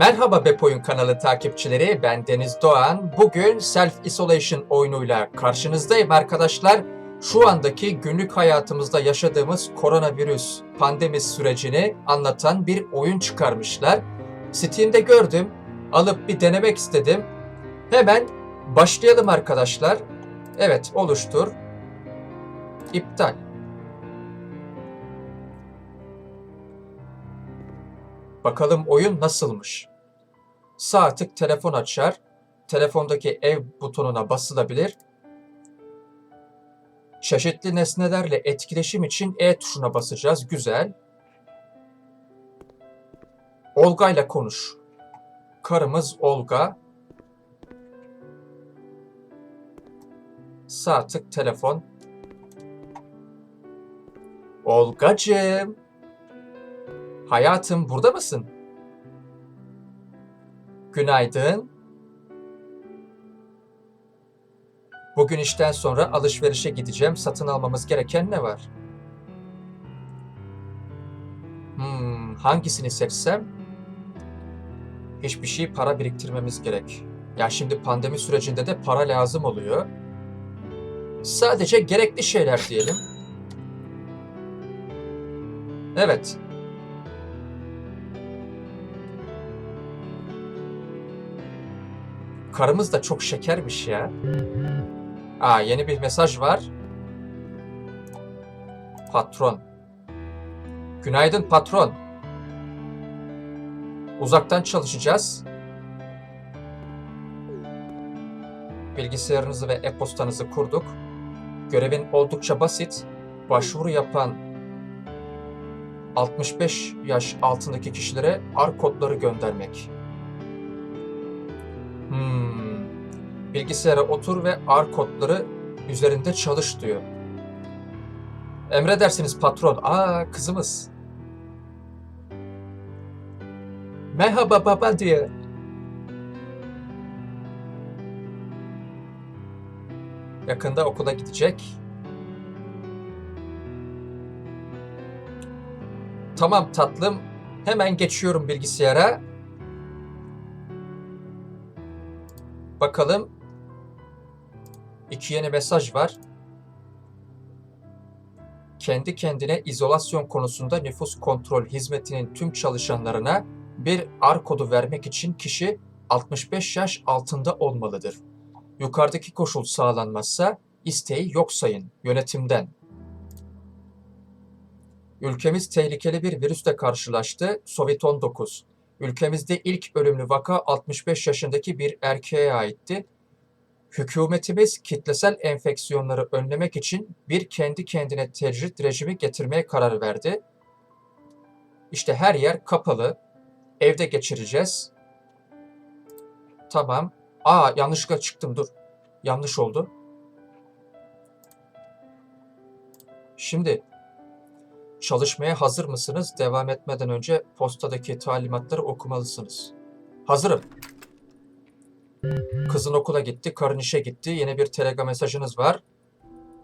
Merhaba Bepoyun kanalı takipçileri, ben Deniz Doğan. Bugün Self Isolation oyunuyla karşınızdayım arkadaşlar. Şu andaki günlük hayatımızda yaşadığımız koronavirüs pandemi sürecini anlatan bir oyun çıkarmışlar. Steam'de gördüm, alıp bir denemek istedim. Hemen başlayalım arkadaşlar. Evet, oluştur. İptal. Bakalım oyun nasılmış. Sağ tık telefon açar. Telefondaki ev butonuna basılabilir. Çeşitli nesnelerle etkileşim için E tuşuna basacağız. Güzel. Olga ile konuş. Karımız Olga. Sağ tık telefon. Olgacığım. Hayatım burada mısın? Günaydın. Bugün işten sonra alışverişe gideceğim. Satın almamız gereken ne var? Hmm, hangisini seçsem? Hiçbir şey para biriktirmemiz gerek. Ya şimdi pandemi sürecinde de para lazım oluyor. Sadece gerekli şeyler diyelim. Evet. Karımız da çok şekermiş ya. Aa yeni bir mesaj var. Patron. Günaydın patron. Uzaktan çalışacağız. Bilgisayarınızı ve e-postanızı kurduk. Görevin oldukça basit. Başvuru yapan 65 yaş altındaki kişilere ar kodları göndermek. Hmm. Bilgisayara otur ve ar kodları üzerinde çalış diyor. Emredersiniz patron. Aa kızımız. Merhaba baba diyor. Yakında okula gidecek. Tamam tatlım. Hemen geçiyorum bilgisayara. Bakalım. İki yeni mesaj var. Kendi kendine izolasyon konusunda nüfus kontrol hizmetinin tüm çalışanlarına bir ar kodu vermek için kişi 65 yaş altında olmalıdır. Yukarıdaki koşul sağlanmazsa isteği yok sayın yönetimden. Ülkemiz tehlikeli bir virüsle karşılaştı. Covid-19. Ülkemizde ilk ölümlü vaka 65 yaşındaki bir erkeğe aitti. Hükümetimiz kitlesel enfeksiyonları önlemek için bir kendi kendine tecrit rejimi getirmeye karar verdi. İşte her yer kapalı. Evde geçireceğiz. Tamam. Aa yanlışlıkla çıktım dur. Yanlış oldu. Şimdi Çalışmaya hazır mısınız? Devam etmeden önce postadaki talimatları okumalısınız. Hazırım. Kızın okula gitti, karın işe gitti. Yeni bir telegram mesajınız var.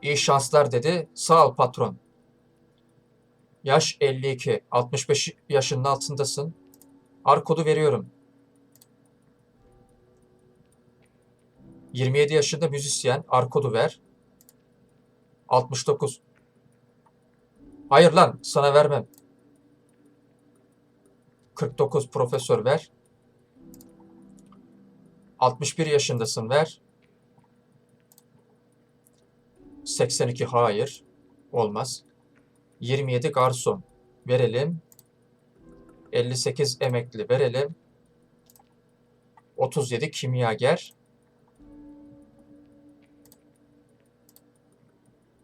İyi şanslar dedi. Sağ ol patron. Yaş 52. 65 yaşının altındasın. Ar kodu veriyorum. 27 yaşında müzisyen. Ar kodu ver. 69. Hayır lan sana vermem. 49 profesör ver. 61 yaşındasın ver. 82 hayır. Olmaz. 27 garson verelim. 58 emekli verelim. 37 kimyager.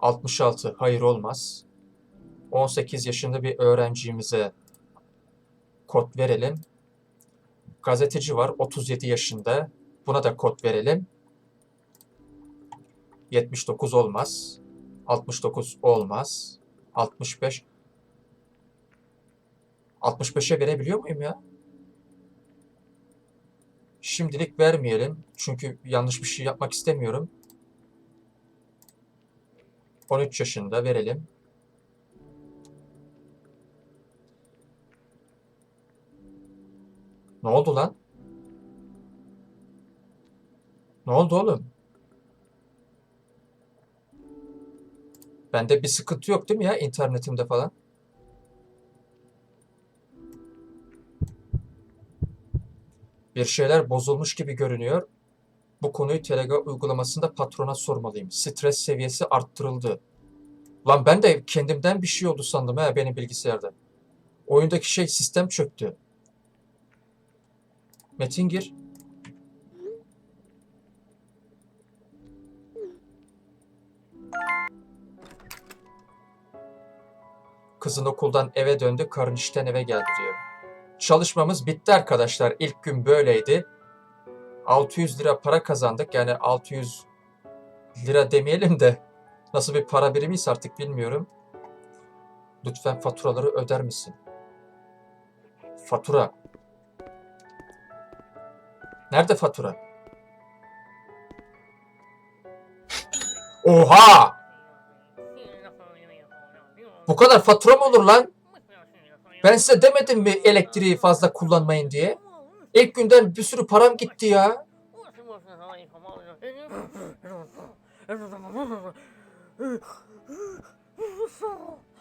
66 hayır olmaz. 18 yaşında bir öğrencimize kod verelim. Gazeteci var 37 yaşında. Buna da kod verelim. 79 olmaz. 69 olmaz. 65 65'e verebiliyor muyum ya? Şimdilik vermeyelim. Çünkü yanlış bir şey yapmak istemiyorum. 13 yaşında verelim. Ne oldu lan? Ne oldu oğlum? Bende bir sıkıntı yok değil mi ya internetimde falan? Bir şeyler bozulmuş gibi görünüyor. Bu konuyu Telegram uygulamasında patrona sormalıyım. Stres seviyesi arttırıldı. Lan ben de kendimden bir şey oldu sandım ha benim bilgisayarda. Oyundaki şey sistem çöktü. Metin gir. Kızın okuldan eve döndü, karın işten eve geldi diyor. Çalışmamız bitti arkadaşlar. İlk gün böyleydi. 600 lira para kazandık. Yani 600 lira demeyelim de nasıl bir para birimiyse artık bilmiyorum. Lütfen faturaları öder misin? Fatura. Nerede fatura? Oha! Bu kadar fatura mı olur lan? Ben size demedim mi elektriği fazla kullanmayın diye? İlk günden bir sürü param gitti ya.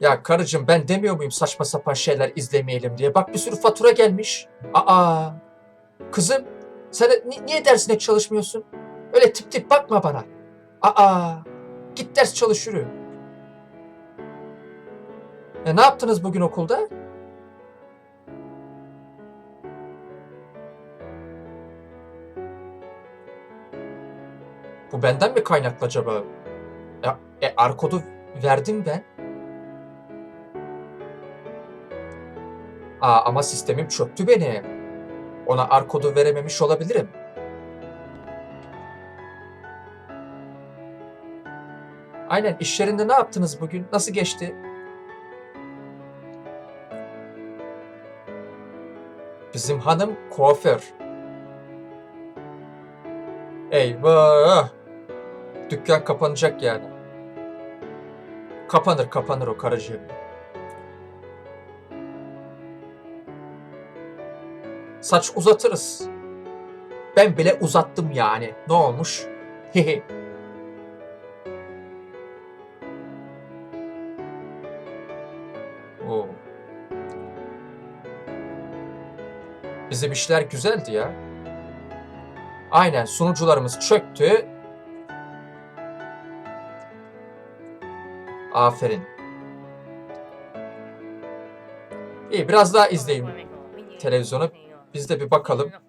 Ya karıcığım ben demiyor muyum saçma sapan şeyler izlemeyelim diye. Bak bir sürü fatura gelmiş. Aa. Kızım sen ni- niye dersine çalışmıyorsun? Öyle tip tip bakma bana. Aa. Git ders çalış yürü. E ne yaptınız bugün okulda? Bu benden mi kaynaklı acaba? Ya, e, arkodu verdim ben. Aa, ama sistemim çöktü benim. Ona arkodu verememiş olabilirim. Aynen iş yerinde ne yaptınız bugün? Nasıl geçti? Bizim hanım kuaför. Eyvah! Dükkan kapanacak yani. Kapanır kapanır o karıcığım. Saç uzatırız. Ben bile uzattım yani. Ne olmuş? Hehe. Oo. Bizim işler güzeldi ya. Aynen sunucularımız çöktü. Aferin. İyi biraz daha izleyin televizyonu. Biz de bir bakalım.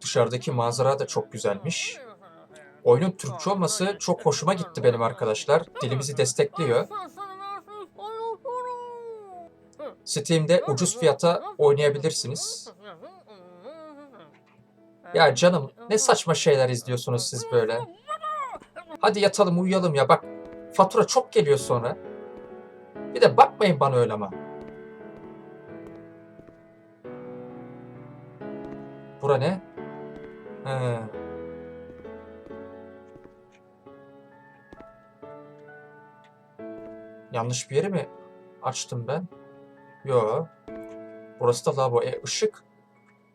Dışarıdaki manzara da çok güzelmiş. Oyunun Türkçe olması çok hoşuma gitti benim arkadaşlar. Dilimizi destekliyor. Steam'de ucuz fiyata oynayabilirsiniz. Ya canım ne saçma şeyler izliyorsunuz siz böyle. Hadi yatalım uyuyalım ya bak fatura çok geliyor sonra. Bir de bakmayın bana öyle ama. Bura ne? He. Yanlış bir yeri mi açtım ben? Yo. Burası da lavabo. E ışık.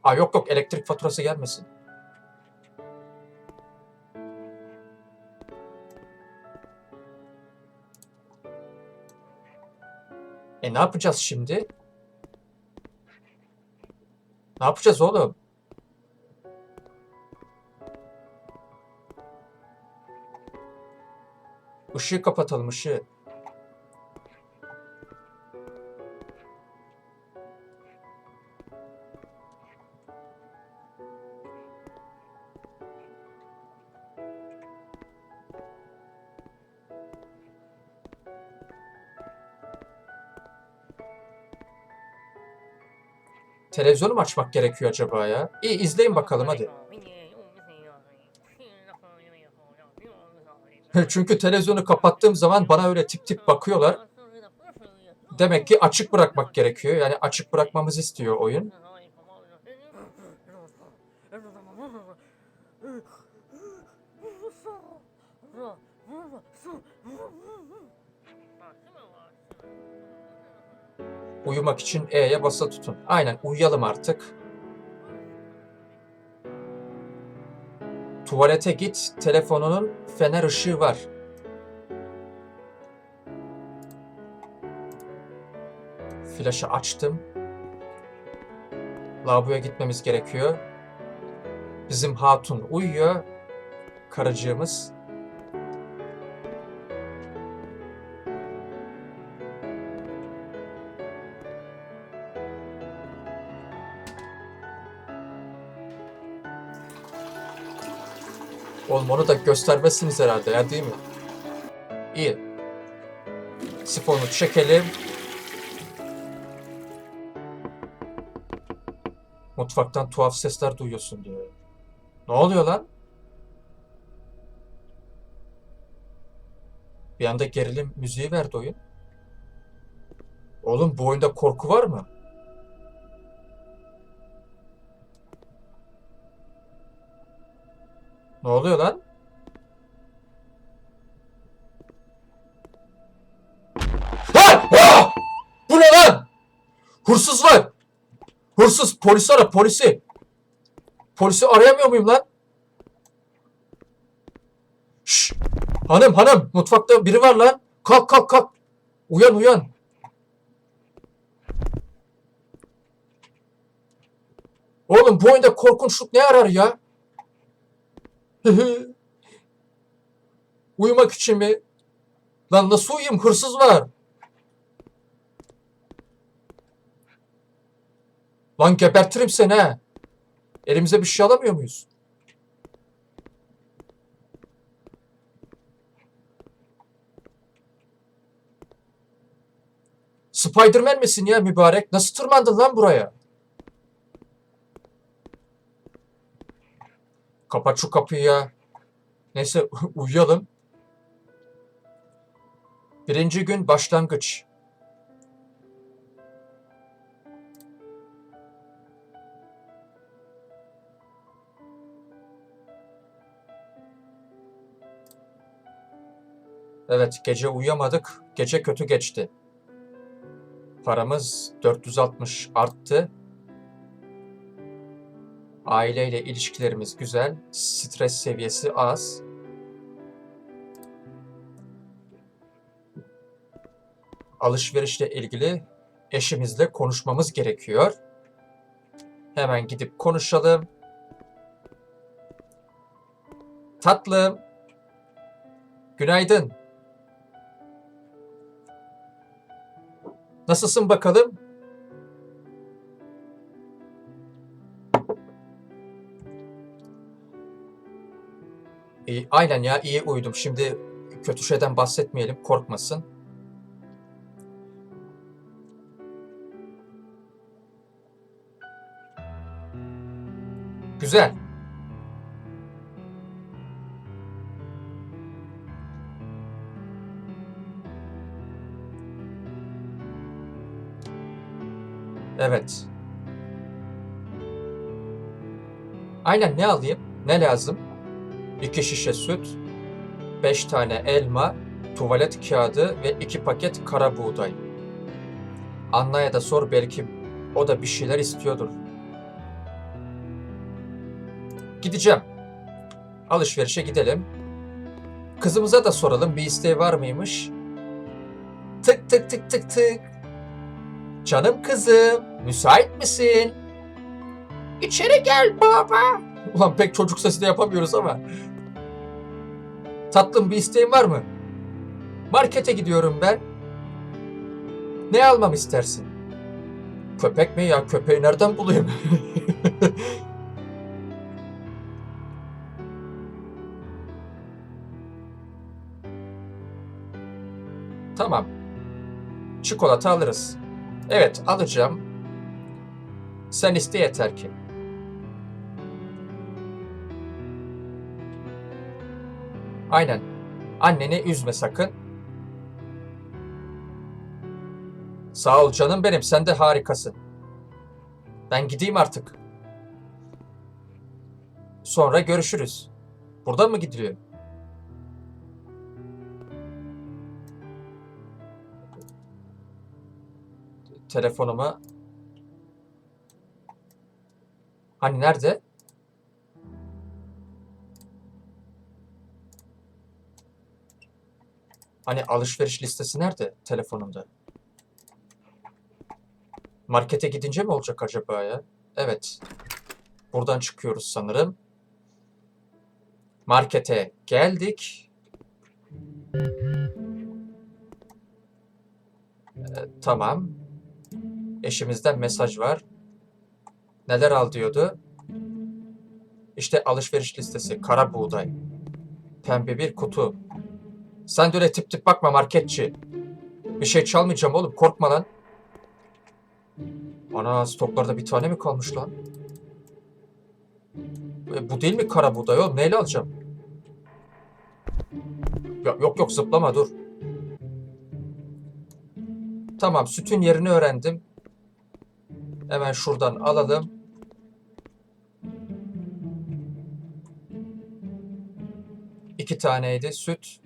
Aa yok yok elektrik faturası gelmesin. E ne yapacağız şimdi? Ne yapacağız oğlum? Işığı kapatalım ışığı. Televizyonu mu açmak gerekiyor acaba ya? İyi izleyin bakalım hadi. Çünkü televizyonu kapattığım zaman bana öyle tip tip bakıyorlar. Demek ki açık bırakmak gerekiyor. Yani açık bırakmamızı istiyor oyun. Uyumak için E'ye basa tutun. Aynen uyuyalım artık. Tuvalete git. Telefonunun fener ışığı var. Flaşı açtım. Lavaboya gitmemiz gerekiyor. Bizim hatun uyuyor. Karıcığımız. Oğlum onu da göstermezsiniz herhalde ya değil mi? İyi. Sifonu çekelim. Mutfaktan tuhaf sesler duyuyorsun diyor. Ne oluyor lan? Bir anda gerilim müziği verdi oyun. Oğlum bu oyunda korku var mı? Ne oluyor lan? Lan! Ah! Bu ne lan? Hırsız var. Hırsız. Polis ara polisi. Polisi arayamıyor muyum lan? Şşş. Hanım hanım mutfakta biri var lan. Kalk kalk kalk. Uyan uyan. Oğlum bu oyunda korkunçluk ne arar ya? Uyumak için mi? Lan nasıl uyuyayım? Hırsız var. Lan gebertirim seni ha. Elimize bir şey alamıyor muyuz? Spiderman misin ya mübarek? Nasıl tırmandın lan buraya? Kapat şu kapıyı ya. Neyse uyuyalım. Birinci gün başlangıç. Evet, gece uyuyamadık. Gece kötü geçti. Paramız 460 arttı. Aileyle ilişkilerimiz güzel. Stres seviyesi az. Alışverişle ilgili eşimizle konuşmamız gerekiyor. Hemen gidip konuşalım. Tatlım. Günaydın. Nasılsın bakalım? İyi, aynen ya iyi uyudum. Şimdi kötü şeyden bahsetmeyelim, korkmasın. Güzel. Evet. Aynen ne alayım? Ne lazım? 2 şişe süt, 5 tane elma, tuvalet kağıdı ve 2 paket kara buğday. Anna'ya da sor belki o da bir şeyler istiyordur. Gideceğim. Alışverişe gidelim. Kızımıza da soralım bir isteği var mıymış? Tık tık tık tık tık. Canım kızım, müsait misin? İçeri gel baba. Ulan pek çocuk sesi de yapamıyoruz ama. Tatlım bir isteğin var mı? Markete gidiyorum ben. Ne almam istersin? Köpek mi ya? Köpeği nereden bulayım? tamam. Çikolata alırız. Evet alacağım. Sen iste yeter ki. Aynen. Anneni üzme sakın. Sağ ol canım benim. Sen de harikasın. Ben gideyim artık. Sonra görüşürüz. Buradan mı gidiliyor? Telefonuma Hani nerede? Hani alışveriş listesi nerede telefonumda? Markete gidince mi olacak acaba ya? Evet. Buradan çıkıyoruz sanırım. Markete geldik. Ee, tamam. Eşimizden mesaj var. Neler al diyordu? İşte alışveriş listesi. Kara buğday. Pembe bir kutu. Sen de öyle tip tip bakma marketçi. Bir şey çalmayacağım oğlum. Korkma lan. Ana stoklarda bir tane mi kalmış lan? E, bu değil mi kara buğday oğlum? Neyle alacağım? Yok yok, yok zıplama dur. Tamam sütün yerini öğrendim. Hemen şuradan alalım. İki taneydi süt.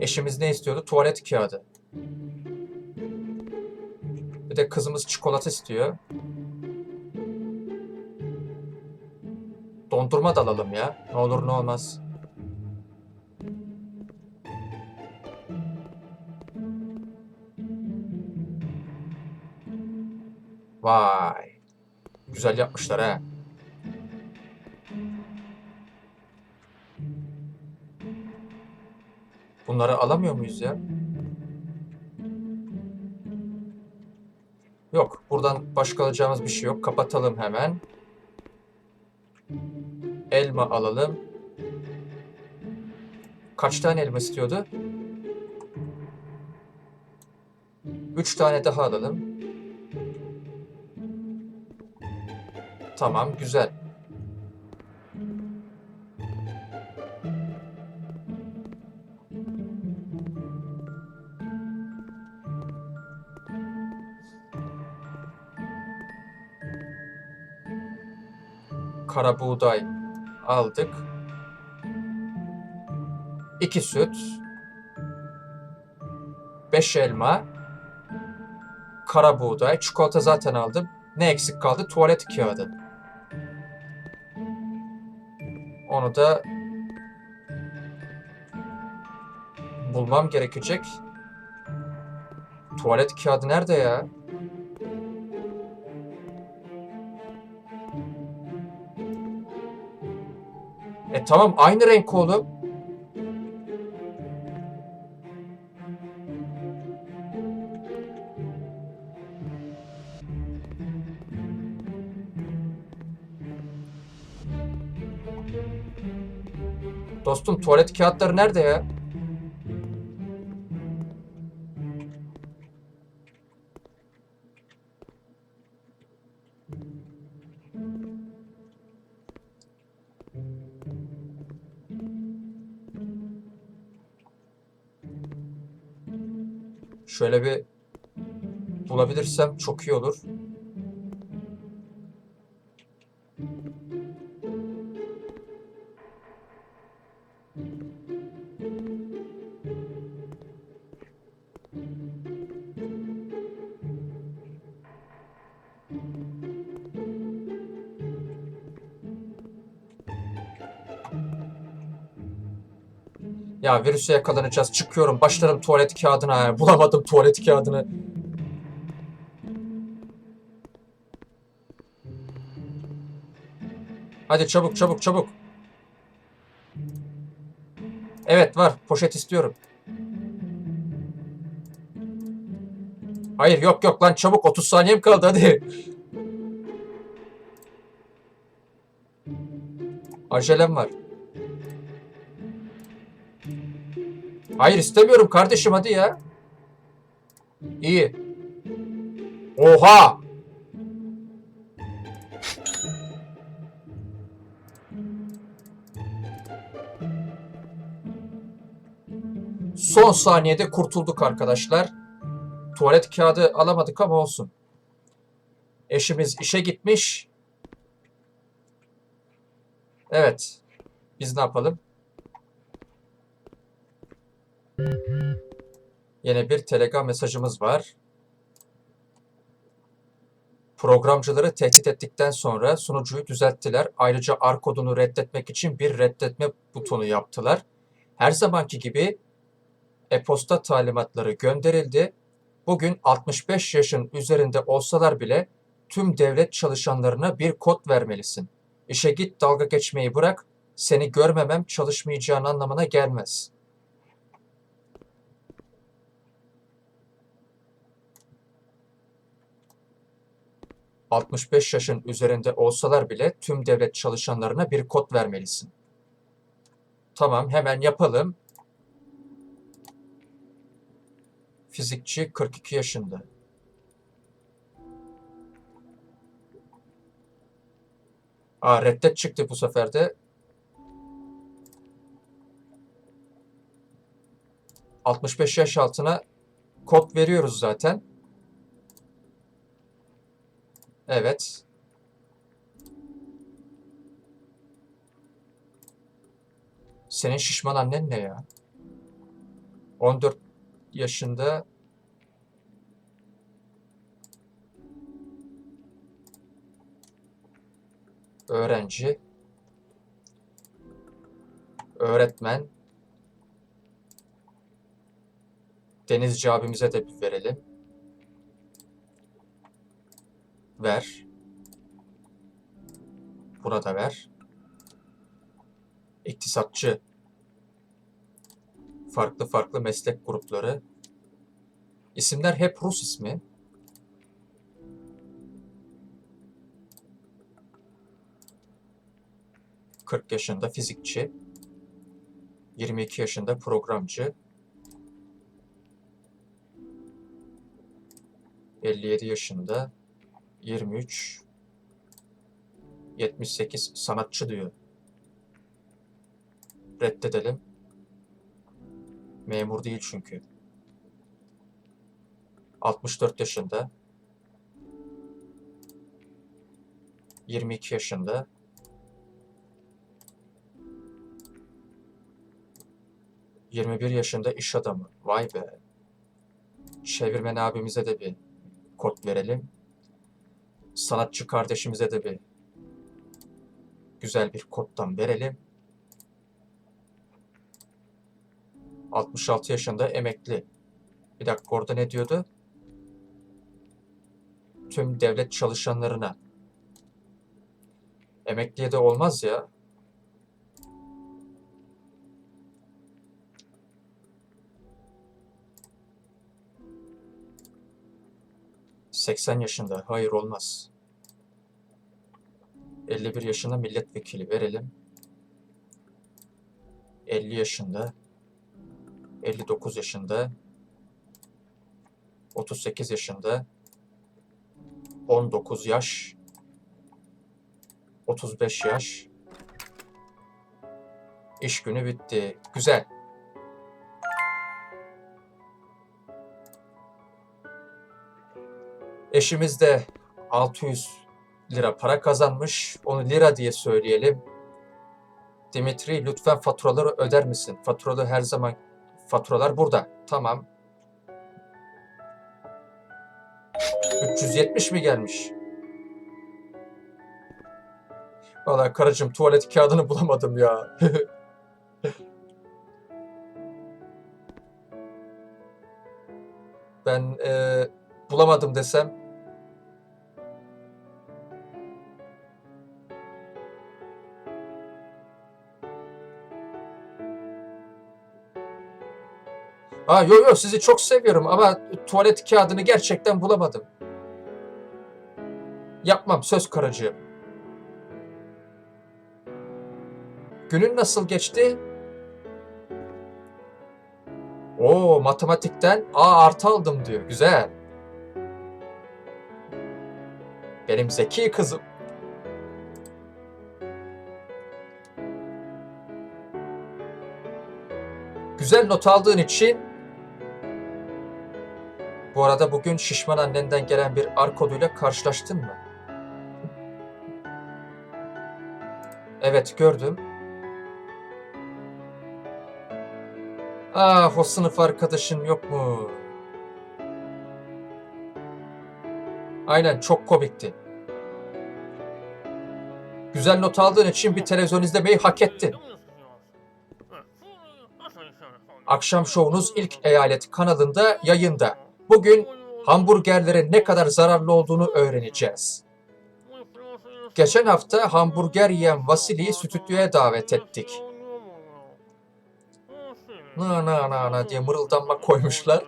Eşimiz ne istiyordu? Tuvalet kağıdı. Bir de kızımız çikolata istiyor. Dondurma da alalım ya. Ne olur ne olmaz. Vay. Güzel yapmışlar ha. Bunları alamıyor muyuz ya? Yok. Buradan başka alacağımız bir şey yok. Kapatalım hemen. Elma alalım. Kaç tane elma istiyordu? Üç tane daha alalım. Tamam, güzel. Kara buğday aldık. İki süt. Beş elma. Kara buğday. Çikolata zaten aldım. Ne eksik kaldı? Tuvalet kağıdı. Onu da bulmam gerekecek. Tuvalet kağıdı nerede ya? Tamam aynı renk oğlum. Dostum tuvalet kağıtları nerede ya? Şöyle bir bulabilirsem çok iyi olur. Ya virüse yakalanacağız. Çıkıyorum. Başlarım tuvalet kağıdına. Bulamadım tuvalet kağıdını. Hadi çabuk çabuk çabuk. Evet var. Poşet istiyorum. Hayır yok yok lan çabuk 30 saniyem kaldı hadi. Acelem var. Hayır istemiyorum kardeşim hadi ya. İyi. Oha! Son saniyede kurtulduk arkadaşlar. Tuvalet kağıdı alamadık ama olsun. Eşimiz işe gitmiş. Evet. Biz ne yapalım? Yine bir Telegram mesajımız var. Programcıları tehdit ettikten sonra sunucuyu düzelttiler. Ayrıca R kodunu reddetmek için bir reddetme butonu yaptılar. Her zamanki gibi e-posta talimatları gönderildi. Bugün 65 yaşın üzerinde olsalar bile tüm devlet çalışanlarına bir kod vermelisin. İşe git dalga geçmeyi bırak, seni görmemem çalışmayacağın anlamına gelmez. ...65 yaşın üzerinde olsalar bile tüm devlet çalışanlarına bir kod vermelisin. Tamam hemen yapalım. Fizikçi 42 yaşında. Aa reddet çıktı bu sefer de. 65 yaş altına kod veriyoruz zaten. Evet. Senin şişman annen ne ya? 14 yaşında öğrenci, öğretmen, denizci abimize de bir verelim. Ver. Burada ver. İktisatçı. Farklı farklı meslek grupları. İsimler hep Rus ismi. ...40 yaşında fizikçi... ...22 yaşında programcı... ...57 yaşında... ...23... ...78 sanatçı diyor. Reddedelim. Memur değil çünkü. 64 yaşında. 22 yaşında. ...21 yaşında iş adamı. Vay be. Çevirmen abimize de bir kod verelim. Sanatçı kardeşimize de bir güzel bir koddan verelim. 66 yaşında emekli. Bir dakika orada ne diyordu? Tüm devlet çalışanlarına. Emekliye de olmaz ya. ...80 yaşında. Hayır olmaz. 51 yaşında milletvekili verelim. 50 yaşında 59 yaşında 38 yaşında 19 yaş 35 yaş İş günü bitti. Güzel. Eşimiz de 600 lira para kazanmış. Onu lira diye söyleyelim. Dimitri lütfen faturaları öder misin? Faturaları her zaman faturalar burada. Tamam. 370 mi gelmiş? Valla karıcığım tuvalet kağıdını bulamadım ya. ben e, bulamadım desem Ha yo yo sizi çok seviyorum ama tuvalet kağıdını gerçekten bulamadım. Yapmam söz karıcığım. Günün nasıl geçti? Oo matematikten A artı aldım diyor. Güzel. Benim zeki kızım. Güzel not aldığın için bu arada bugün şişman annenden gelen bir ar koduyla karşılaştın mı? Evet gördüm. Ah o sınıf arkadaşın yok mu? Aynen çok komikti. Güzel not aldığın için bir televizyon izlemeyi hak ettin. Akşam şovunuz ilk eyalet kanalında yayında. Bugün hamburgerlerin ne kadar zararlı olduğunu öğreneceğiz. Geçen hafta hamburger yiyen Vasili'yi stüdyoya davet ettik. Na na na na diye mırıldanma koymuşlar.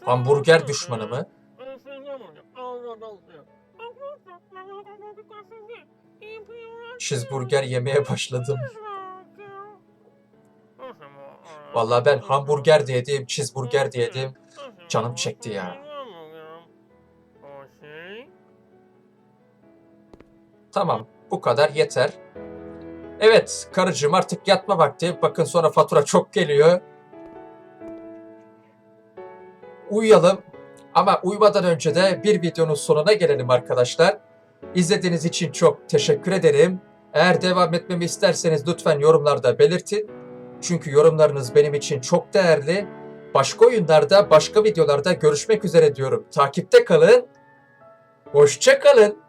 Hamburger düşmanı mı? Cheeseburger yemeye başladım. Vallahi ben hamburger diyedim, cheeseburger diyedim. Canım çekti ya. Tamam, bu kadar yeter. Evet, karıcığım artık yatma vakti. Bakın sonra fatura çok geliyor. Uyuyalım. Ama uyumadan önce de bir videonun sonuna gelelim arkadaşlar. İzlediğiniz için çok teşekkür ederim. Eğer devam etmemi isterseniz lütfen yorumlarda belirtin. Çünkü yorumlarınız benim için çok değerli. Başka oyunlarda, başka videolarda görüşmek üzere diyorum. Takipte kalın. Hoşça kalın.